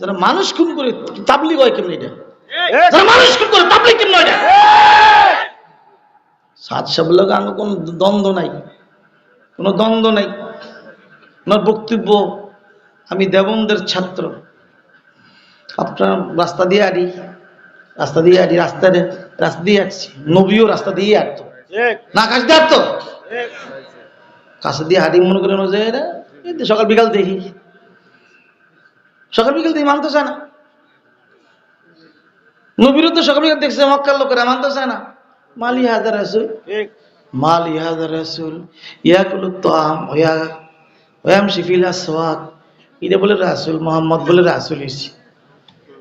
যারা মানুষ খুন করে তাবলিগ হয় কেমন এটা? যারা মানুষ খুন করে তাবলিগ কেমন এটা? সাত সাহেব লোক আঙ্গ কোনো দ্বন্দ্ব নাই। কোনো দ্বন্দ্ব নাই। ওনার বক্তব্য আমি দেবন্দের ছাত্র। আপনার রাস্তা দিয়ে আড়ি রাস্তা দিয়ে আড়ি রাস্তা দিয়ে- রাস্তা দিয়ে আসছি নবীও রাস্তা দিয়ে আটতো না কাছ দিয়ে আটতো কাছে দিয়ে হাঁটি মনে করে যে সকাল বিকাল দেখি। সকাল বিকেল দেখি মানতে চায় না। নবীরও তো সকাল বিকাল দেখছে মক্কার লোকেরা মানতে চায় না। মালি হাজার রাসুল। মালি হাজার রাসুল ইয়াকুল তাম ওয়া ওয়াম শিফিল আসওয়াক। এটা বলে রাসুল মোহাম্মদ বলে রাসুল হইছে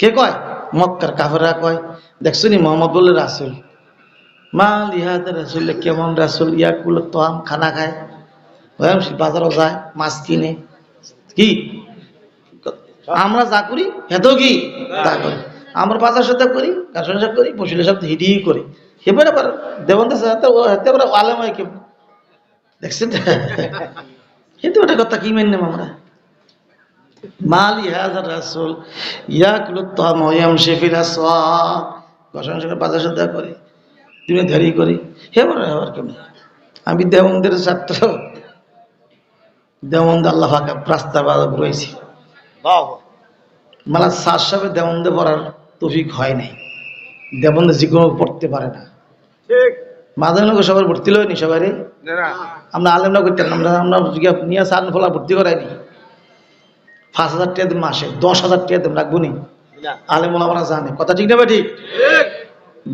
কে কয়? মক্কার কাফেররা কয়। দেখছ নি মোহাম্মদ বলে রাসুল। মাল ইহাদের রাসুল কেমন রাসুল? ইয়াকুল তাম খানা খায়। ওয়াম বাজারও যায় মাছ কিনে। কি? আমরা যা করি হেতেও কি? তা করি। আমরা বাজার সাথে করি সাথে করি, বসিলে সব হিডি করি। সাথে হাতে করে আলেম হয় দেখছেন? কিন্তু ওটা কথা কি আমরা? রাসুল সাথে করি, তুমি দেরি করি। কেমন? আমি দেবন্দের ছাত্র। দেবন্দ আল্লাহ ফাঁকা মালা সার সাহেব দেবন্দে পড়ার তফিক হয় নাই। দেবন্দে যে কোনো পড়তে পারে না। মাদানগর সবার ভর্তি লয়নি সবাই আমরা আলেমরা করতেন আমরা আমরা জিজ্ঞা নিয়ে সার ফলা ভর্তি করাইনি। পাঁচ হাজার টাকা দিন মাসে দশ হাজার টাকা দিন রাখব নি? আলেম আমরা জানে। কথা ঠিক না বা ঠিক?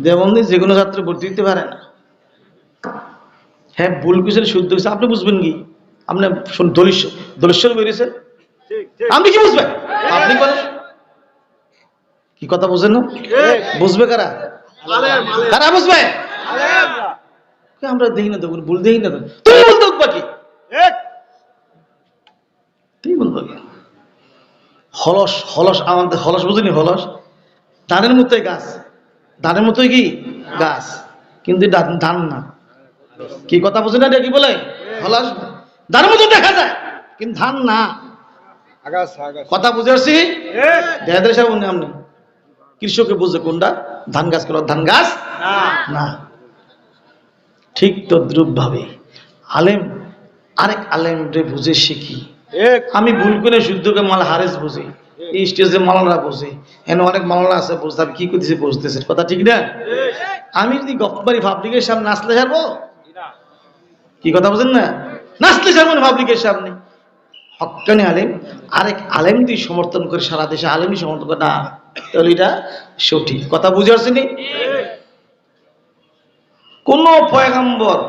দেবন্দে যে কোনো ছাত্র ভর্তি দিতে পারে না। হ্যাঁ ভুল কিছু শুদ্ধ কিছু আপনি বুঝবেন কি? আপনি দলিশ দলিশ্বর বেরিয়েছেন আপনি কি বুঝবেন? আপনি কি কথা বুঝেন না? বুঝবে কারা? কারা বুঝবে? আমরা দেখি না তো ভুল দেখি না তো। তুই বলতো বাকি। হলস হলস আমাদের হলস বুঝিনি হলস। ধানের মতোই গাছ। ধানের মতোই কি? গাছ। কিন্তু ধান না। কি কথা বুঝি না কি বলে? হলস। ধানের মতো দেখা যায় কিন্তু ধান না। কথা বুঝে আসছি? আপনি কৃষকে বুঝে কোনটা? ধান গাছ করো ধান গাছ? না। ঠিক তদ্রুপ ভাবে আলেম আরেক আলেম রে বুঝে শিখি আমি ভুল করে শুদ্ধকে মাল হারেস বুঝি। এই স্টেজে মালারা বসে এনে অনেক মালারা আছে বসে আমি কি করতেছি বসতেছে কথা ঠিক না? আমি যদি গপ্পারি পাবলিকের সামনে নাচলে ছাড়বো কি কথা বুঝেন না? নাচলে ছাড়বো না পাবলিকের সামনে? হকানি আলেম আরেক আলেম তুই সমর্থন করে সারা দেশে আলেমই সমর্থন করে। না তাহলে এটা সঠিক। কথা বুঝে আসছেনি কোন পয়গাম্বর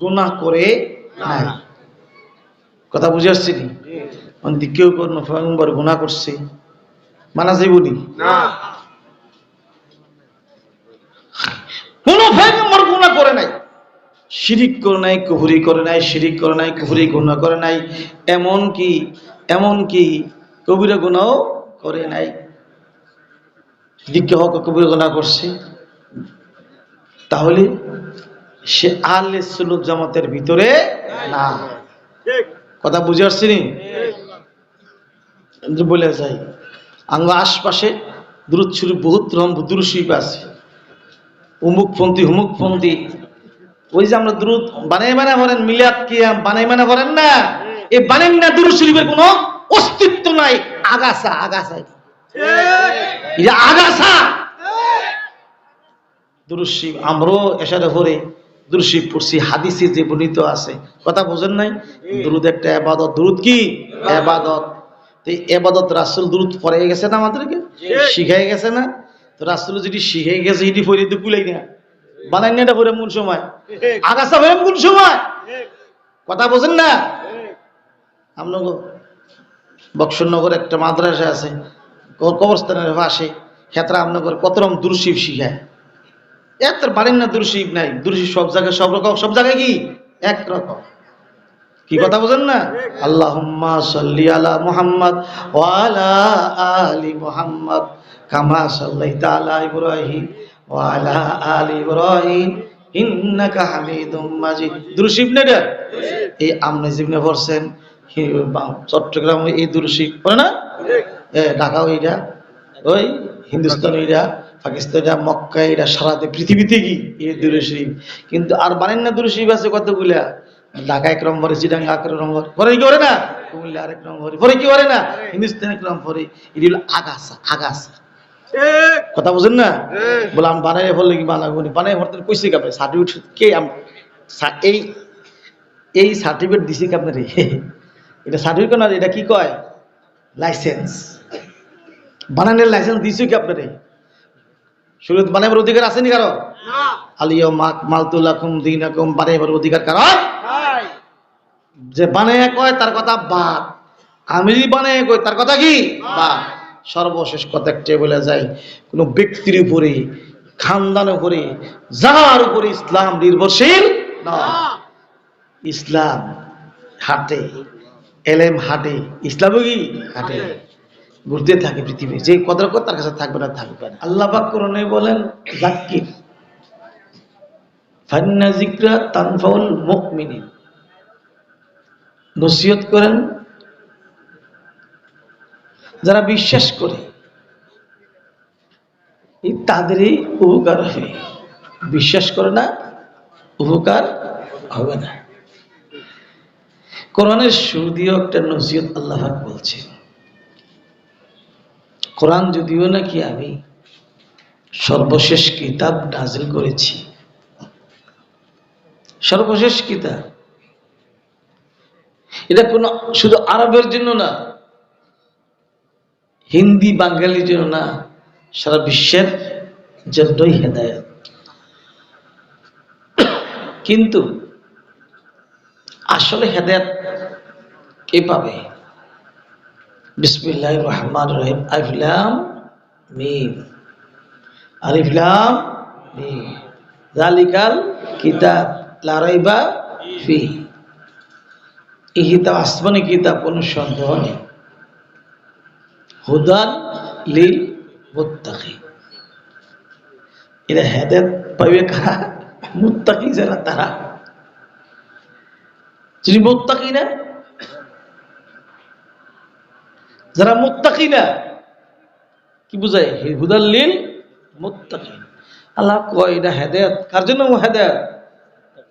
গুণা করে নাই? কথা বুঝে আসছিনি কেউ কোন পয়গম্বর গুণা করছে? মানা যাইবনি কোন পয়গম্বর গুণা করে নাই শিরিক করে নাই, কুহুরি করে নাই, শিরিক করে নাই, কুহুরি গুণা করে নাই এমন কি এমন কি কবিরা গুণাও করে নাই। দিকে হক, কবিরা গুণা করছে। তাহলে সে আলে সুলুক জামাতের ভিতরে না। কথা বুঝে আসছি নি? বলে যাই, আঙ্গ আশপাশে দূরত ছুরি বহুত রকম দুরুশিপ আছে। উমুকপন্থী, হুমুকপন্থী ওই যে আমরা দ্রুত বানাই বানা করেন মিলাদ কিয়াম বানাই বানা করেন না। এই বানাই না দুরু শরীফের কোনো অস্তিত্ব নাই। আগাছা আগাছা এটা। আগাছা। দুরুশিব আমরাও এসারে ভরে দুরুশিব পড়ছি হাদিসে যে বর্ণিত আছে। কথা বোঝেন নাই? দুরুদ একটা এবাদত। দুরুদ কি? এবাদত। তো এবাদত রাসুল দুরুদ পড়ে গেছে না আমাদেরকে? শিখাই গেছে না? তো রাসুল যদি শিখে গেছে এটি তো কুলাই না। বানাই না এটা কোন সময়। আগাছা পড়ে কোন সময়। কথা বোঝেন না? আপনার বক্সনগর একটা মাদ্রাসা আছে কবরস্থানের পাশে। ক্ষেত্রে আপনার কত রকম দুরশিব শিখায়। এত পারেন না দুরশিব নাই। দুরশিব সব জায়গায়, সব রকম, সব জায়গায় কি? এক রকম। কি কথা বোঝেন না? আল্লাহুম্মা সাল্লি আলা মুহাম্মদ ওয়া আলা আলি মুহাম্মদ কামা সাল্লাইতা আলা ইব্রাহিম ওয়া আলা ইব্রাহিম, ইন্নাকা হামিদুম মাজিদ। দুরশিব এই আমনে জিবনে হি- এই দুরশিব পড়ে না? এ ঢাকা ওইটা ওই হিন্দুস্তান ওইটা পাকিস্তান এটা মক্কা এটা সারাতে পৃথিবীতে কি এই দূরে কিন্তু আর বানেন না দূরে শরীফ আছে কতগুলা? ঢাকা এক নম্বরে, চিটাঙ্গা এক নম্বর, পরে কি করে না? কুমিল্লা আরেক নম্বরে, পরে কি করে না? হিন্দুস্তান এক নম্বরে, এটি হলো আগাছা আগাছা। কথা বুঝেন না? বলে আমি বানাই বললে কি বানাবো নি? বানাই ভরতেন কইছে কাপে সার্টিফিকেট কে এই এই সার্টিফিকেট দিছে কি আপনার এটা সার্টিফিকেট না এটা কি কয়? লাইসেন্স বানানোর লাইসেন্স দিছে কি আপনারে শুরু বানাইবার অধিকার আছে নি কারও? আলিয়া মাক মালতুলাকুম দিনাকুম বানাইবার অধিকার কারও? যে বানাইয়া কয় তার কথা বাদ। আমি যদি বানাইয়া কই তার কথা কি? বাদ। সর্বশেষ কথা একটা বলে যায়, কোনো ব্যক্তির উপরে খানদান উপরে, যার উপরে ইসলাম নির্ভরশীল নয় ইসলাম হাটে, এলেম হাটে, ইসলামও কি হাটে? ঘুরতে থাকে পৃথিবী যে কদর তার কাছে থাকবে না থাকবে না। আল্লাহ পাক বলেন জাক্কির ফান্না জিকরা তানফাউল মুমিনিন। নসিহত করেন যারা বিশ্বাস করে তাদেরই উপকার হবে। বিশ্বাস করে না, উপকার হবে না। কোরআনের শুরু দিয়েও একটা নসিহত আল্লাহ পাক বলছেন, কোরআন যদিও নাকি আমি সর্বশেষ কিতাব নাজিল করেছি, সর্বশেষ কিতাব, এটা কোনো শুধু আরবের জন্য না হিন্দি বাঙালির জন্য না, সারা বিশ্বের জন্যই হেদায়ত। কিন্তু আসলে হেদায়ত কে পাবে? বিসমিল্লাহ রহমান রহিম। আলিফলাম মিম। আলিফলাম মিম। জালিকাল কিতাব লারাইবা ফি এই কিতাব আসমানি কিতাব, কোনো সন্দেহ নেই। হুদান লিল মুত্তাকি। এরা হেদায়ত পাইবে কারা? মুত্তাকি যারা, তারা। যিনি মুত্তাকি না, যারা মুত্তাকি না, কি বুঝায়? হুদাল্লিল মুত্তাকি। আল্লাহ কয়, এটা হেদায়ত। কার জন্য হেদায়ত?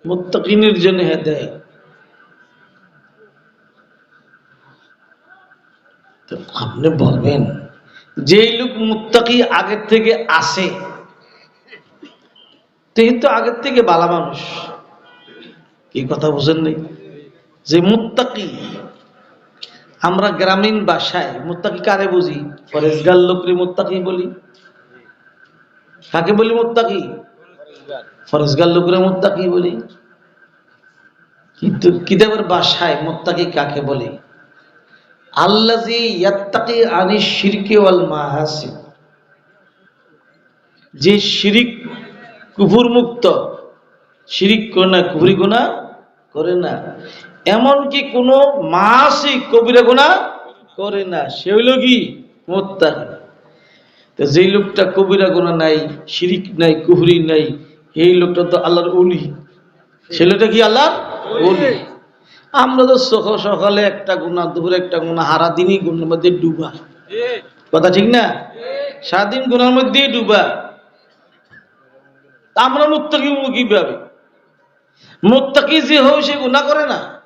মুত্তাকিনের জন্য হেদায়ত। আপনি বলবেন, যেই লোক মুত্তাকি আগের থেকে আসে তো আগের থেকে বালা মানুষ। এই কথা বুঝেন নেই? যে মুত্তাকি, আমরা গ্রামীণ ভাষায় মুত্তাকি কারে বুঝি? ফরেজগার লোকরে মুত্তাকি বলি। কাকে বলি মুত্তাকি? ফরেজগার লোকরে মুত্তাকি বলি। কিন্তু কিতাবের বাসায় মুত্তাকি কাকে বলি? আল্লাজি ইয়াত্তাকি আনি শিরকে ওয়াল মাহাসিন। যে শিরিক কুফুর মুক্ত শিরিক করে না, কুফরি গুণা করে না। এমনকি কোনো মাসি কবিরা গুণা করে না। সে হইল কি? মোত্তাকি। তো যেই লোকটা কবিরা গুণা নাই, শিরিক নাই, কুফরি নাই, এই লোকটা তো আল্লাহর উলি সে লোকটা কি আল্লাহর উলি আমরা তো সকাল সকালে একটা গুণা দুপুরে একটা গুণা হারা দিনই গুণের মধ্যে ডুবা। কথা ঠিক না? সারাদিন গুণার মধ্যে ডুবা। আমরা মুত্তাকি হব কীভাবে? মুত্তাকি যে হয় সে গুণা করে না।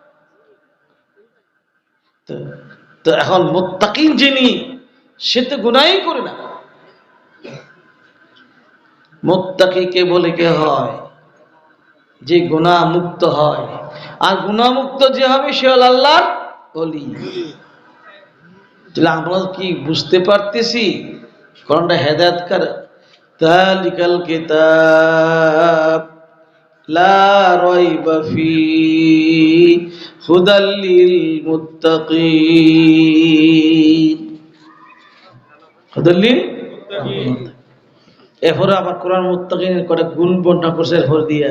তো এখন মুত্তাকিন যিনি, সে তো গুনাই করে না। মুত্তাকি কে বলে কে হয়? যে গুণা মুক্ত হয়। আর গুণামুক্ত যে হবে, সে হল আল্লাহর অলি তাহলে আমরা কি বুঝতে পারতেছি? কোনটা হেদায়ত কার? তালিকাল কিতাব এরপরে আবার কোরআন মুত্তাকিনের কটা গুণ বর্ণনা করছে, এরপর দিয়ে।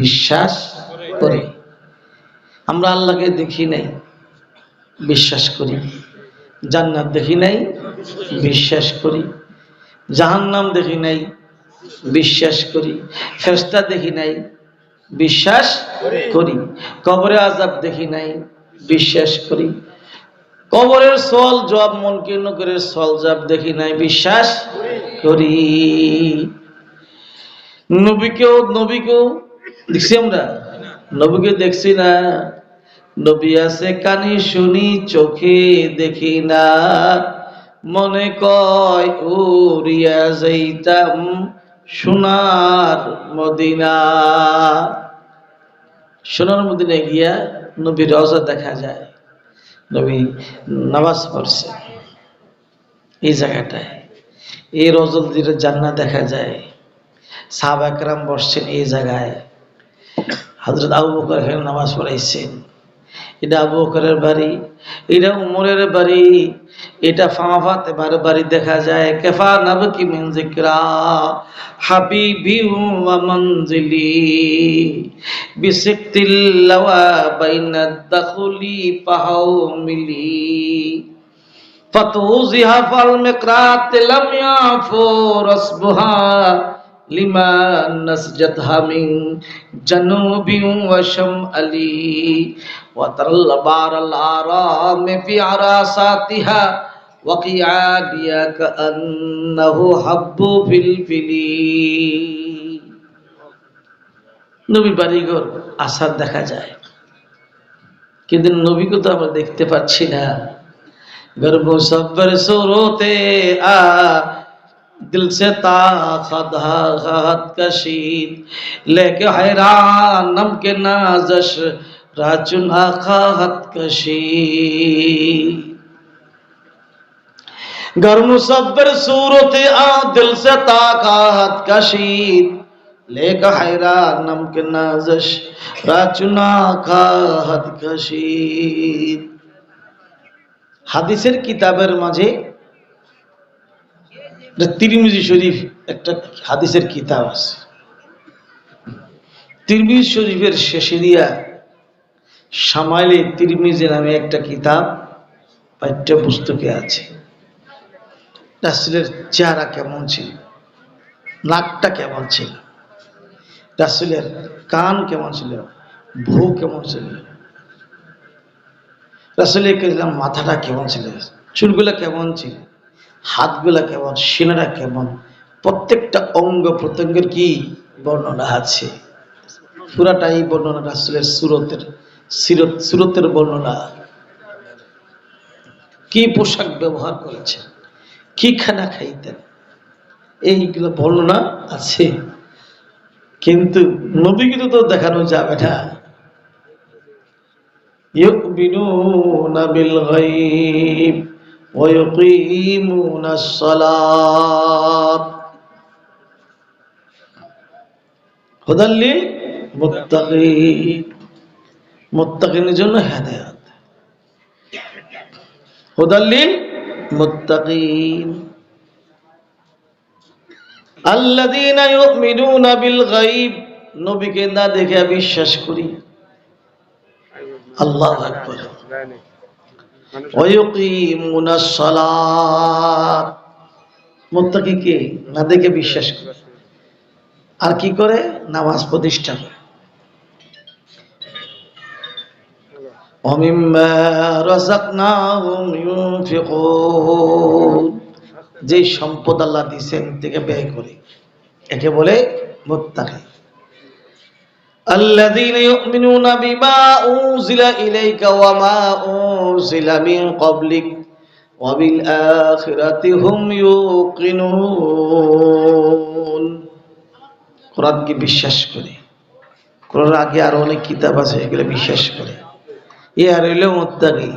বিশ্বাস করে। আমরা আল্লাহকে দেখি নাই, বিশ্বাস করি। জান্নাত দেখি নাই, বিশ্বাস করি। জাহান্নাম দেখি নাই, বিশ্বাস করি। ফেরেশতা দেখি নাই, বিশ্বাস করি। কবরে আজাব দেখি নাই, বিশ্বাস করি। কবরের সল জবাব মনকীর্ণ করে সল জবাব দেখি নাই, বিশ্বাস করি। নবীকেও নবীকেও দেখছি আমরা? নবীকে দেখছি না। নবী আছে কানে শুনি, চোখে দেখি না। মনে কয়, উড়িয়া যাইতাম সোনার মদিনা। সোনার মদিনা গিয়া নবী রজা দেখা যায়। নবী নামাজ পড়ছে এই জায়গাটায়। এই রজল দিলে জান্নাত দেখা যায়। সাহাবা একরাম বসছেন এই জায়গায়। হাজরত আবু বকর এখানে নামাজ পড়াইছেন। এটা আবু বকরের বাড়ি, এটা উমরের বাড়ি, এটা ফাঁমা ফাতে বারো বাড়ি দেখা যায়। কেফা নব কি মঞ্জিকরা হাবিবি ওয়া মঞ্জিলি বিসিকতিল্লাওয়া বাইনা দখুলি পাহাও মিলি ফতুজিহা ফাল মিকরাত লাম ইয়াফু রসবুহা لما نسجتها من جنوب وشمال وترى البار الآرام في عراساتها وقيعانها كأنه حب في الفلي নবী বাড়িঘর আসার দেখা যায় কিন্তু নবীকে তো আমরা দেখতে পাচ্ছি না گر مصور صورتے آ दिल से ताशीद लेके हैरान, नम के नाजश राचुन आखाहत कशीद। गर मुसबर सूरत आ, दिल से ताकत कशीद। लेक हैरान, नम के नाजश राचुना খাহাত कशीद। हदीसर किताबर मज़े তিরমিজি শরীফ একটা হাদিসের কিতাব আছে। তিরমিজ শরীফের শেষে দিয়া সামাইলে তিরমিজি নামে একটা কিতাব পাঠ্য পুস্তকে আছে। রাসুলের চেহারা কেমন ছিল? নাকটা কেমন ছিল? রাসুলের কান কেমন ছিল? ভূ কেমন ছিল? রাসুল ইসলাম মাথাটা কেমন ছিল? চুলগুলা কেমন ছিল? হাতগুলা কেমন সিনারা কেমন প্রত্যেকটা অঙ্গ প্রত্যঙ্গের কি বর্ণনা আছে পুরাটাই বর্ণনা রাসুলের সুরতের সিরত সুরতের বর্ণনা কি পোশাক ব্যবহার করেছেন কি খানা খাইতেন এইগুলো বর্ণনা আছে কিন্তু নবীকে তো দেখানো যাবে না يؤمنون بالغيب ويقيمون الصلاة هدى للمتقين মুত্তাকিনের জন্য হেদায়াত হুদাল্লিল মুত্তাকিন আল্লাযীনা ইউমিনুনা বিল গায়ব নবীকে না দেখে বিশ্বাস করি আল্লাহ আকবর ওয়ুকিমুনাস সালাত না দেখে বিশ্বাস করে। আর কি করে? নামাজ প্রতিষ্ঠা করে। যে সম্পদ আল্লাহ দিয়েছেন, থেকে ব্যয় করে। একে বলে মোত্তাকি। الذين يؤمنون بما أنزل إليك وما أنزل من قبلك وبالآخرة هم يوقنون কোরআনকে বিশ্বাস করে কোরআন আগে আরো অনেক কিতাব আছে এগুলো বিশ্বাস করে এ আর হইল মুত্তাকি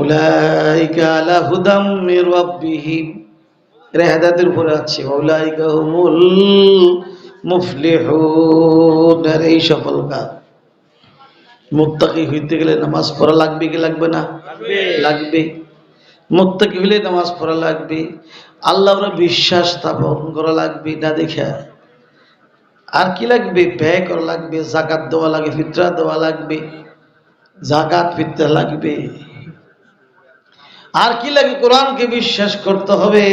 উলাইকা আলা হুদাম মির রাব্বিহিম এরা হেদায়েতের উপরে আছে উলাইকা হুমুল মুফলিহুন। এই সফল কাজ মুত্তাকি হইতে গেলে নামাজ পড়া লাগবে কি লাগবে না? লাগবে। মোত্তাকি হলে নামাজ পড়া লাগবে। আল্লাহর বিশ্বাস স্থাপন করা লাগবে, না দেখা। আর কি লাগবে? ব্যয় করা লাগবে, জাকাত দেওয়া লাগবে ফিতরা দেওয়া লাগবে। জাকাত, ফিতরা লাগবে। আর কি লাগে? কোরআনকে বিশ্বাস করতে হবে।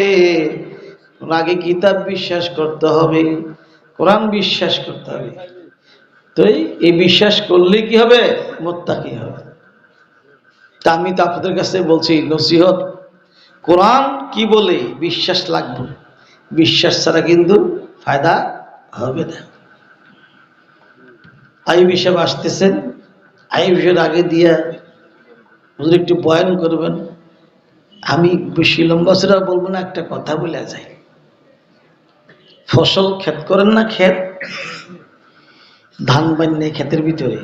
আগে কিতাব বিশ্বাস করতে হবে। কোরআন বিশ্বাস করতে হবে। তো এই- বিশ্বাস করলে কি হবে? মোত্তা কি হবে। তা আমি তো আপনাদের কাছে বলছি, নসিহত। কোরআন কি বলে? বিশ্বাস লাগবে। বিশ্বাস ছাড়া কিন্তু ফায়দা হবে না। আইব হিসাব আসতেছেন আইব হিসাব আগে দিয়া একটু বয়ান করবেন। আমি বেশি লম্বা সেটা বলব না, একটা কথা বলে যাই। ফসল ক্ষেত করেন না ক্ষেত? ধান বান্নে ক্ষেতের ভিতরে।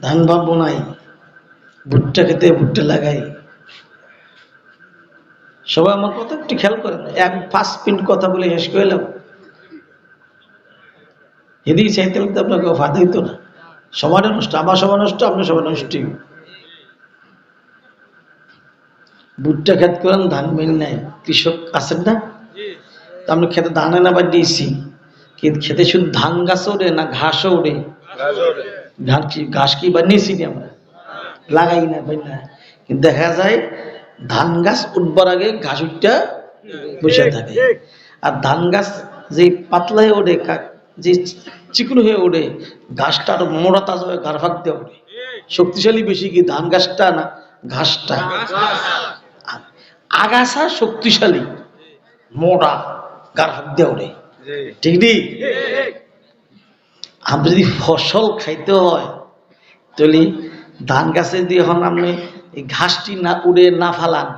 ধান বা বোনাই ভুট্টা খেতে ভুট্টা লাগাই। সবাই আমার কথা একটু খেয়াল করেন, এক ফার্স্ট মিনিট কথা বলে শেষ করে এলাম। এদিকে চাইতে তো আপনাকে ফাঁদা হইতো না। সমানে নষ্ট, আমার সমান নষ্ট, আপনার সমান নষ্ট। ভুট্টা ক্ষেত করেন, ধান মেন নাই। কৃষক আছেন না? আমরা খেতে ধান না বা দিয়েছি। কিন্তু খেতে শুধু ধান গাছ ওড়ে না ঘাসও ওড়ে ঘাস কি ঘাস কি বানিয়েছি নি আমরা? লাগাই না বাই না। কিন্তু দেখা যায় ধান গাছ উঠবার আগে ঘাস উঠটা বসে থাকে। আর ধান গাছ যে পাতলা হয়ে ওঠে যে চিকুন হয়ে ওঠে ঘাসটা আরও মোড়া তাজা হয়ে গার দিয়ে ওঠে। শক্তিশালী বেশি কি ধান গাছটা না ঘাসটা? আগাছা শক্তিশালী মোটা। গার ফাঁক দিয়ে ওঠে ঠিক নি আমরা যদি ফসল খাইতে হয় তাহলে ধান গাছে দিয়ে এখন আপনি এই ঘাসটি না উড়ে না ফালান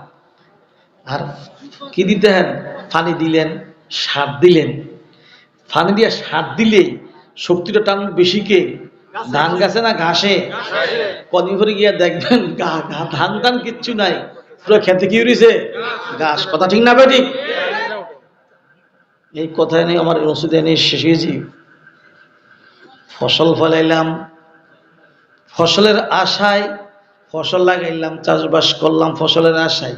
আর কি দিতে হেন পানি দিলেন সার দিলেন। পানি দিয়ে সার দিলে শক্তিটা টান বেশি কে? ধান গাছে না ঘাসে? কদিন করে গিয়ে দেখবেন ধান টান কিচ্ছু নাই। পুরো খেতে কি উড়িছে? ঘাস। কথা ঠিক না বেটি এই কথায় নিয়ে আমার ওষুধে নিয়ে শেষ হয়েছি। ফসল ফলাইলাম। ফসলের আশায় ফসল লাগাইলাম, চাষবাস করলাম ফসলের আশায়।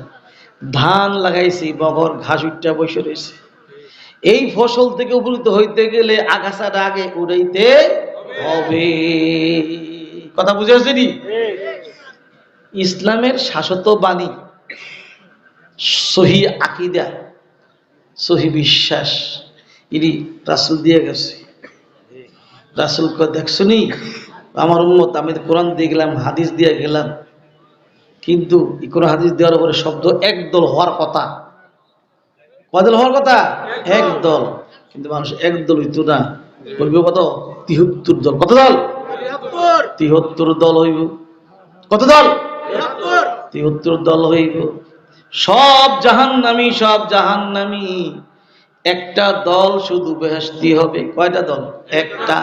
ধান লাগাইছি, বগর ঘাস উঠটা বসে রয়েছে। এই ফসল থেকে উপকৃত হইতে গেলে আগাছাটা আগে উড়াইতে হবে। কথা বুঝে আসেনি? ইসলামের শাশ্বত বাণী, সহি আকিদা। সহি বিশ্বাস। ইনি রাসুল দিয়ে গেছে। রাসুলকে দেখছনি আমার উন্মত আমি কোরআন দিয়ে গেলাম হাদিস দিয়ে গেলাম। কিন্তু এই কোনো হাদিস দেওয়ার পরে শব্দ একদল হওয়ার কথা। কদল হওয়ার কথা? একদল। কিন্তু মানুষ একদল হইতো না। বলবে কত? তিহত্তর দল। কত দল? তিহত্তর। দল হইব। কত দল? তিহত্তর দল হইব। সব জাহান্নামী সব জাহান্নামী। একটা দল শুধু বেহেস্তি হবে। কয়টা দল? একটা।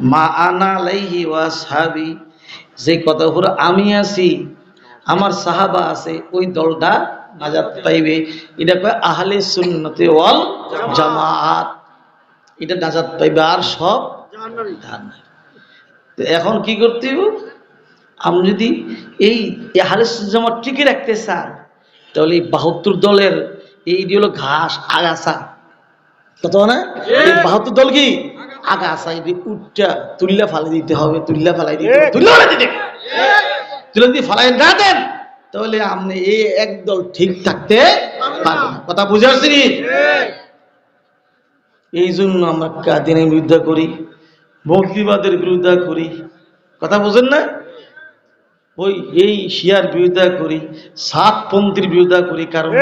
মা আনা লাইহি ওয়াসহাবি যে কথা উপর আমি আছি আমার সাহাবা আছে ওই দলটা নাজাত পাইবে। এটা কয় আহলে সুন্নতে ওয়াল জামাত। এটা নাজাত পাইবে আর সব জাহান্নামী। তো এখন কি করতে হবে আমি যদি এই আহলে জামাত টিকে রাখতে চান তাহলে এই বাহাত্তর দলের এই হলো ঘাস আগাছা। কত না? এই বাহাত্তর দল কি? আগাছা এই উঠটা তুল্লা ফালাই দিতে হবে তুল্লা ফালাই দিতে হবে। তুল্লা ফালাই দিতে তুলে দিয়ে ফালাই না দেন তাহলে আপনি এই একদল ঠিক থাকতে পারবেন না। কথা বুঝে আসছি? এই জন্য আমরা কাদিনের বিরুদ্ধে করি বকরিবাদের বিরুদ্ধে করি। কথা বুঝেন না? ওই এই শিয়ার বিরোধিতা করি সাত পন্থীর বিরোধিতা করি কারণ